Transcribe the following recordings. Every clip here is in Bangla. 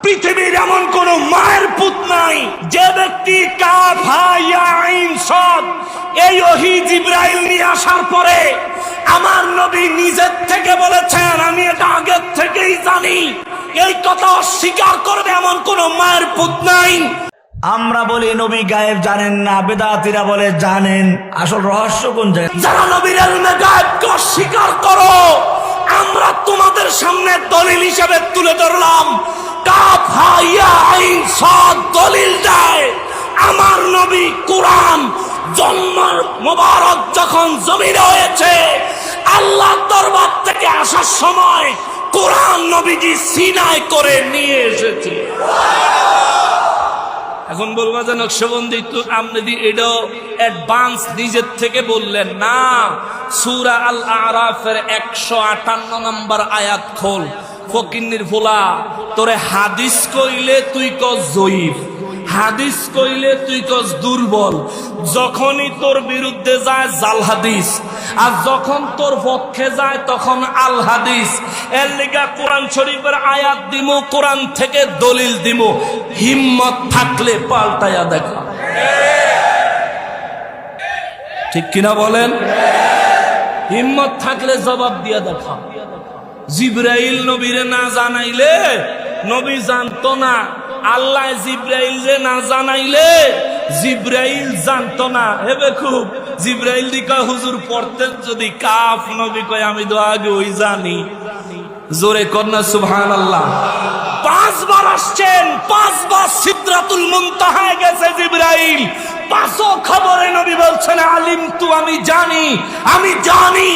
পৃথিবীর এমন কোন মায়ের পুত নাই, যে ব্যক্তি জিব্রাইল নিয়ে আসার পরে আমার নবী নিজের থেকে বলেছেন, আমি এটা আগের থেকেই জানি, এই কথা অস্বীকার করবে এমন কোন মায়ের পুত নাই। আমরা বলি, নবী গায়েব জানেন না, বেদাতিরা বলে জানেন। আসল রহস্য কোন জায়গায় যারা নবীর গায়েবকে অস্বীকার করো, আমরা তোমাদের সামনে দলিল হিসেবে তুলে ধরলাম। সদ দলিল দেয়। আমার নবী কোরআন জন্মের মোবারক যখন জমি রয়েছে আল্লাহ দরবার থেকে আসার সময় কোরআন নবীজি সিনায় করে নিয়ে এসেছে। এখন বলব যে নকশবন্দি তো আপনি দি এটাও অ্যাডভান্স নিজের থেকে বললেন, না, সুরা আল আরাফের একশো আটান্ন নম্বর আয়াত খোল। ফকিন্নির ফোলা তোরে হাদিস কইলে তুই কস জয়ীফ, হাদিস কইলে তুই কস দুর্বল। যখনই তোর বিরুদ্ধে যায় জাল হাদিস, আর যখন তোর পক্ষে যায় তখন আল হাদিস। এর লিগা কোরআন শরীফের আয়াত দিমু, কোরআন থেকে দলিল দিমু, হিম্মত থাকলে পাল্টায়া দেখা। ঠিক কিনা বলেন? হিম্মত থাকলে জবাব দিয়া দেখা। জিব্রাইল নবীরে না জানাইলে, নবী জানতো না। আল্লাহ জিব্রাইল যে না জানাইলে, জিব্রাইল জানতো না। হেবে খুব জিব্রাইল দিকা হুজুর, পড়তেন যদি কাফ। নবী কয়, আমি তো আগে ওই জানি। জোরে কন্যা সুবহান আল্লাহ পাঁচবার আসছেন, পাঁচবার সিদ্রাতুল মুনতাহায় গেছে জিব্রাইল। পাঁচও খবরে নবী বলছেন, আলিম তু, আমি জানি আমি জানি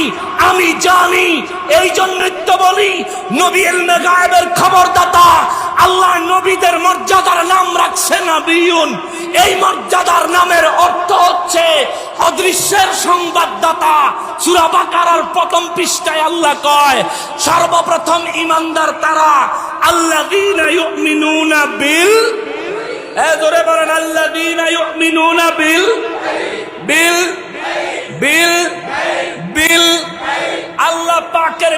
আমি জানি এই জন্যই তো বলি, নবী এলমে গায়েবের খবরদাতা, আল্লাহ নবীদের মর্যাদার নাম রাখছে নবীন এই মর্যাদার নামের অর্থ হচ্ছে অদৃশ্যের সংবাদদাতা। সূরা বাকারার প্রথম পৃষ্ঠায় আল্লাহ কয়, সর্বপ্রথম ইমানদার তারা ইউমিনুনা বিল ধরে বলেন ইউমিনুনা বিল বিল বিল বিল। আল্লাহ পাকের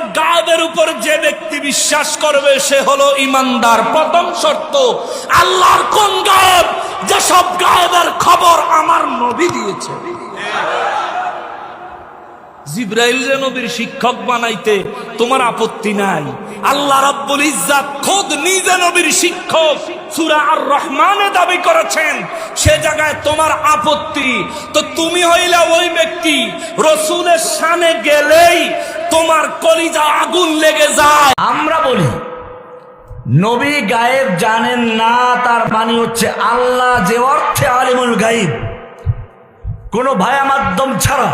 উপর যে ব্যক্তি বিশ্বাস করবে, সে হলো ইমানদার। প্রথম শর্ত, আল্লাহর কোন গায়েব? যে সব গায়েবের খবর আমার নবী দিয়েছে। জিব্রাইল যে নবীর শিক্ষক বানাইতে তোমার আপত্তি নাই। আল্লাহ রাব্বুল ইজ্জাত খোদ নিজে নবীর শিক্ষক। সূরা আর রহমানে দাবি করেছেন, সে জায়গায় তোমার আপত্তি। তো তুমি হইলা ওই ব্যক্তি, রসুলের সামনে গেলেই তোমার কলিজা আগুন লেগে যায়। আমরা বলি, নবী গায়েব জানেন না, তার মানে হচ্ছে আল্লাহ যে অর্থে আলিমুল গাইব কোনো ভায়া মাধ্যম ছাড়া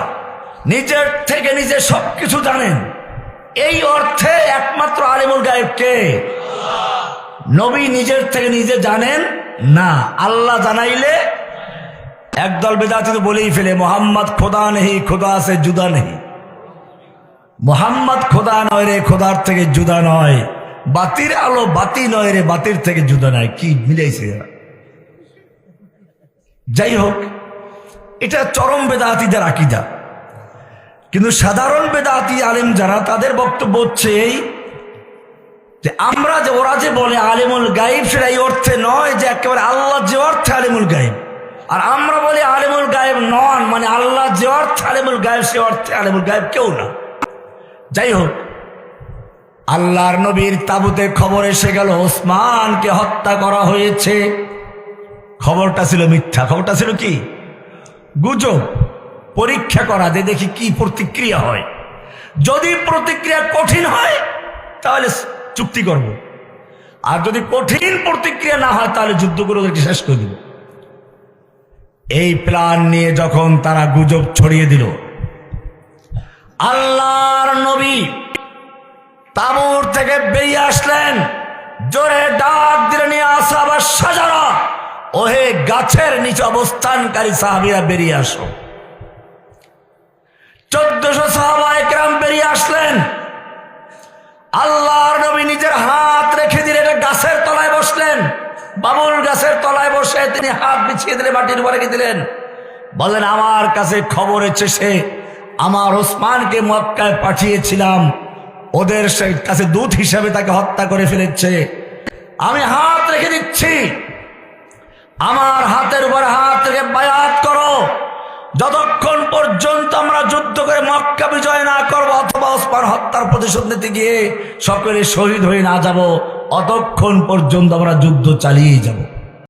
নিজের থেকে নিজে সবকিছু জানেন। এই অর্থে একমাত্র আলিমুল গায়েব কে? নবী নিজের থেকে নিজে জানেন? না। আল্লাহ জানাইলে একদল বেদাতি তো বলেই ফেলে, মোহাম্মদ খোদা নেহি, খোদা আছে, জুদা নেই মোহাম্মদ খোদা নয় রে, খোদার থেকে জুদা নয়। বাতির আলো বাতি নয় রে, বাতির থেকে জুদা নয়। কি মিলাইছে যাই হোক, এটা চরম বেদাতিদের আকিদা। কিন্তু সাধারণ বেদাতি আলেম যারা, তাদের বক্তব্য হচ্ছে এই যে আমরা যে ওরা যে বলে আলিমুল গাইব, সেটা এই অর্থে নয় যে একেবারে আল্লাহ যে অর্থে আলিমুল গাইব। আর আমরা বলি আলিমুল গায়েব নন মানে আল্লাহ যে অর্থে আলিমুল গায়েব সে অর্থে আলিমুল গায়েব কেউ না। যাই হোক, আল্লাহর নবীর তাবুতে খবর এসে গেল, ওসমানকে হত্যা করা হয়েছে। খবরটা ছিল মিথ্যা। খবরটা ছিল কি? গুজব, পরীক্ষা করা, যে দেখি কি প্রতিক্রিয়া হয়। যদি প্রতিক্রিয়া কঠিন হয়, তাহলে চুক্তি করব আর যদি কঠিন প্রতিক্রিয়া না হয়, তাহলে যুদ্ধ করে ওদেরকে শেষ করে দিব এই প্ল্যান নিয়ে যখন তারা গুজব ছড়িয়ে দিল, আল্লাহর নবী তাবুর থেকে বেরিয়ে আসলেন। জোরে ডাক দিলে নিয়ে আসা আবার সাজারা, ওহে গাছের নিচে অবস্থানকারী সাহাবিরা বেরিয়ে আসো। বাবুল গাছের তলায় বসে তিনি হাত বিছিয়ে দিলে মাটির উপরে দিলেন। বলেন আমার কাছে খবর এসেছে, আমার ওসমানকে মক্কায় পাঠিয়েছিলাম। ওদের সে- কাছে দূত হিসাবে তাকে হত্যা করে ফেলেছে। আমি হাত রেখে দিচ্ছি। আমার হাতের উপর হাত রেখে বায়াত করো। যতক্ষণ পর্যন্ত আমরা যুদ্ধ করে মক্কা বিজয় না করব, অথবা ওসমান হত্যার প্রতিশোধ নিতে গিয়ে সকলে শহীদ হয়ে না যাব অতক্ষণ পর্যন্ত আমরা যুদ্ধ চালিয়ে যাব।